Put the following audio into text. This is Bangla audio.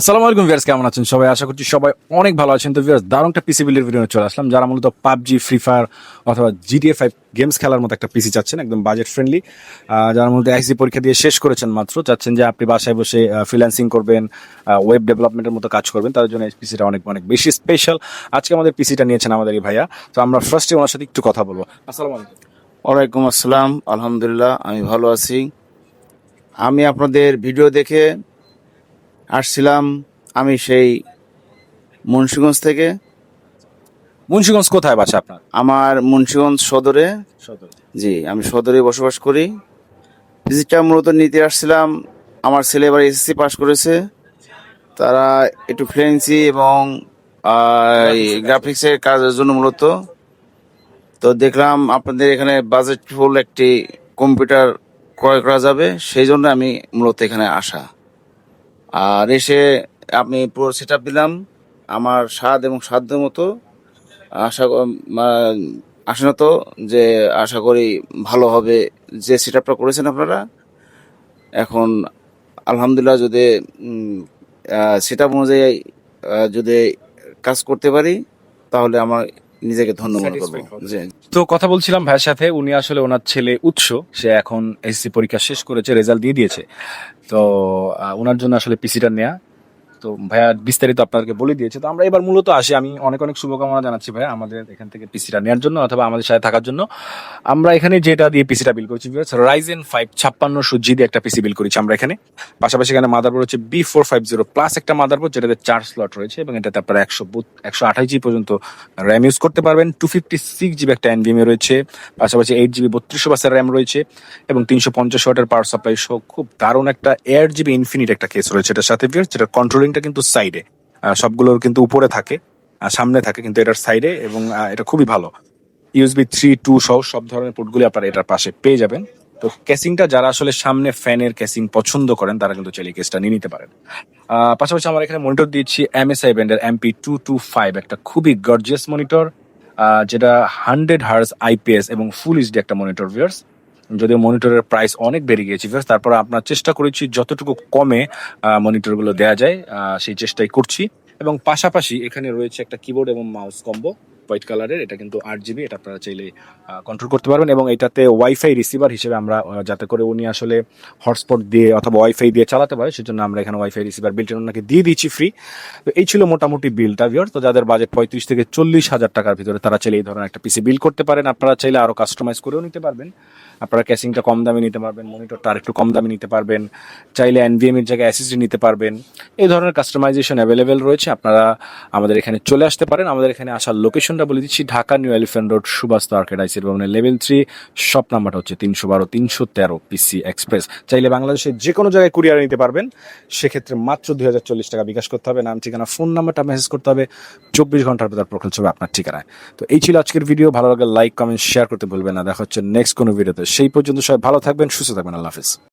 আসসালামু আলাইকুম ভিয়ার্স কেমন আছেন সবাই? আশা করছি সবাই অনেক ভালো আছেন। তো ভিয়ার্স দারুণ একটা পিসি বিলের ভিডিও চলে আসলাম, যারা মূলত পাবজি ফ্রি ফায়ার অথবা জিটিএ ফাইভ গেমস খেলার মতো একটা পিসি চাচ্ছেন, একদম বাজেট ফ্রেন্ডলি যারা মূলত আইসি পরীক্ষা দিয়ে শেষ করেছেন মাত্র, চাচ্ছেন যে আপনি বাসায় বসে ফ্রিল্যান্সিং করবেন ওয়েব ডেভেলপমেন্টের মতো কাজ করবেন, তাদের জন্য এই পিসিটা অনেক অনেক বেশি স্পেশাল আজকে আমাদের পিসিটা নিয়েছেন আমাদের এই ভাইয়া। তো আমরা ফার্স্টে ওনার সাথে একটু কথা বলব। আসসালামু আলাইকুম। ওয়ালাইকুম আসসালাম, আলহামদুলিল্লাহ, আমি ভালো আছি। আমি আপনাদের ভিডিও দেখে আসছিলাম আমি সেই মুন্সিগঞ্জ থেকে। মুন্সিগঞ্জ কোথায় বাসা আপনার? আমার মুন্সিগঞ্জ সদরে। জি আমি সদরে বসবাস করি। ভিজিটটা মূলত নিতে আসছিলাম। আমার ছেলে এবার এসএসসি পাশ করেছে। তারা একটু ফ্লুয়েন্সি এবং গ্রাফিক্সের কাজের জন্য মূলত। তো দেখলাম আপনাদের এখানে বাজেটফুল একটি কম্পিউটার ক্রয় করা যাবে। সেই জন্য আমি মূলত এখানে আসা। আর এসে আমি পুরো সেট দিলাম আমার স্বাদ এবং সাধ্য মতো। আশা ক- আশা তো যে আশা করি ভালো হবে যে সেট আপটা করেছেন আপনারা। এখন আলহামদুলিল্লাহ যদি সেট আপ অনুযায়ী যদি কাজ করতে পারি, তাহলে আমার নিজেকে ধন্য মনে করব। তো কথা বলছিলাম ভাইয়ের সাথে উনি আসলে ওনার ছেলে উৎস সে এখন এসসি পরীক্ষা শেষ করেছে রেজাল্ট দিয়ে দিয়েছে। তো ওনার জন্য আসলে পিসিটা নেয়া। তো ভাইয়া বিস্তারিত আপনাদেরকে বলে দিয়েছে। তো আমরা এবার মূলত আসি। আমি অনেক অনেক শুভকামনা জানাচ্ছি ভাইয়া আমাদের এখান থেকে পিসিটা নেওয়ার জন্য অথবা আমাদের সাথে থাকার জন্য। আমরা এখানে যেটা দিয়ে পিসিটা বিল করছি রাইজেন ফাইভ ছাপ্পান্নশো জি দিয়ে একটা পিসি বিল করেছি আমরা এখানে। পাশাপাশি এখানে মাদারবোর্ড হচ্ছে B four five zero plus একটা মাদারবোর্ড যেটাতে চার স্লট রয়েছে এবং এটাতে আপনারা একশো একশো আঠাশ জি পর্যন্ত র্যাম ইউজ করতে পারবেন। টু ফিফটি সিক্স জিবি একটা এনভিএমএ রয়েছে। পাশাপাশি এইট জিবি বত্রিশশো বাসের র্যাম রয়েছে এবং তিনশো পঞ্চাশ ওয়াটের পাওয়ার সাপ্লাই সহ খুব দারুণ একটা এয়ার জিবি ইনফিনিট একটা কেস রয়েছে এটার সাথে যেটা কন্ট্রোলিংটা কিন্তু সাইডে সবগুলোর কিন্তু উপরে থাকে সামনে থাকে কিন্তু এটার সাইডে এবং এটা খুবই ভালো। ইউএসবি থ্রি টু সহ সব ধরনের পোর্টগুলি আপনারা এটার পাশে পেয়ে যাবেন। তো কেসিংটা যারা আসলে সামনে ফ্যানের কেসিং পছন্দ করেন, তারা কিন্তু চাইলে কেসটা নিয়ে নিতে পারেন। পাশাপাশি আমরা এখানে মনিটর দিচ্ছি এমএসআই ব্র্যান্ডের এমপি টু টু ফাইভ একটা খুবই গর্জিয়াস মনিটর যেটা হান্ড্রেড হার্স আইপিএস এবং ফুল এইচডি একটা মনিটর ভিউয়ার্স যদিও মনিটরের প্রাইস অনেক বেড়ে গিয়েছে ভিউয়ার্স তারপর আপনার চেষ্টা করেছি যতটুকু কমে মনিটরগুলো দেওয়া যায় সেই চেষ্টাই করছি। এবং পাশাপাশি এখানে রয়েছে একটা কিবোর্ড এবং মাউস কম্বো হোয়াইট কালারের এটা কিন্তু আট জিবি এটা আপনারা চাইলে কন্ট্রোল করতে পারবেন এবং এটাতে ওয়াইফাই রিসিভার হিসেবে আমরা যাতে করে উনি আসলে হটস্পট দিয়ে অথবা ওয়াইফাই দিয়ে চালাতে পারে, সেজন্য আমরা এখানে ওয়াইফাই রিসিভার বিলটা ওনাকে দিয়ে দিচ্ছি ফ্রি তো এই ছিল মোটামুটি বিলটা ভিওর তো যাদের বাজেট পঁয়ত্রিশ থেকে চল্লিশ হাজার টাকার ভিতরে, তারা চাইলে এই ধরনের একটা পিসি বিল করতে পারেন। আপনারা চাইলে আরও কাস্টমাইজ করেও নিতে পারবেন। আপনারা ক্যাসিংটা কম দামে নিতে পারবেন মনিটরটা আর একটু কম দামে নিতে পারবেন। চাইলে এনভিএম এর জায়গায় এসএসডি নিতে পারবেন। এই ধরনের কাস্টমাইজেশন অ্যাভেলেবেল রয়েছে। আপনারা আমাদের এখানে চলে আসতে পারেন। আমাদের এখানে আসার লোকেশনটা বলে দিচ্ছি Dhaka new elephant road Subhash arcade আইসির ভবনের লেভেল থ্রি শপ নাম্বারটা হচ্ছে তিনশো বারো, তিনশো তেরো পিসি এক্সপ্রেস চাইলে বাংলাদেশের যে কোনো জায়গায় কুরিয়ারে নিতে পারবেন। সেক্ষেত্রে মাত্র দুই হাজার চল্লিশ টাকা বিকাশ করতে হবে। নাম, ঠিকানা ফোন নাম্বারটা মেসেজ করতে হবে। চব্বিশ ঘণ্টার ভেতর প্রকল্প হবে আপনার ঠিকানায়। তো এই ছিল আজকের ভিডিও ভালো লাগলে লাইক কমেন্ট শেয়ার করতে ভুলবেন না। দেখা হচ্ছে নেক্সট কোনো ভিডিওতে সেই পর্যন্ত সবাই ভালো থাকবেন, সুস্থ থাকবেন। আল্লাহ হাফিজ।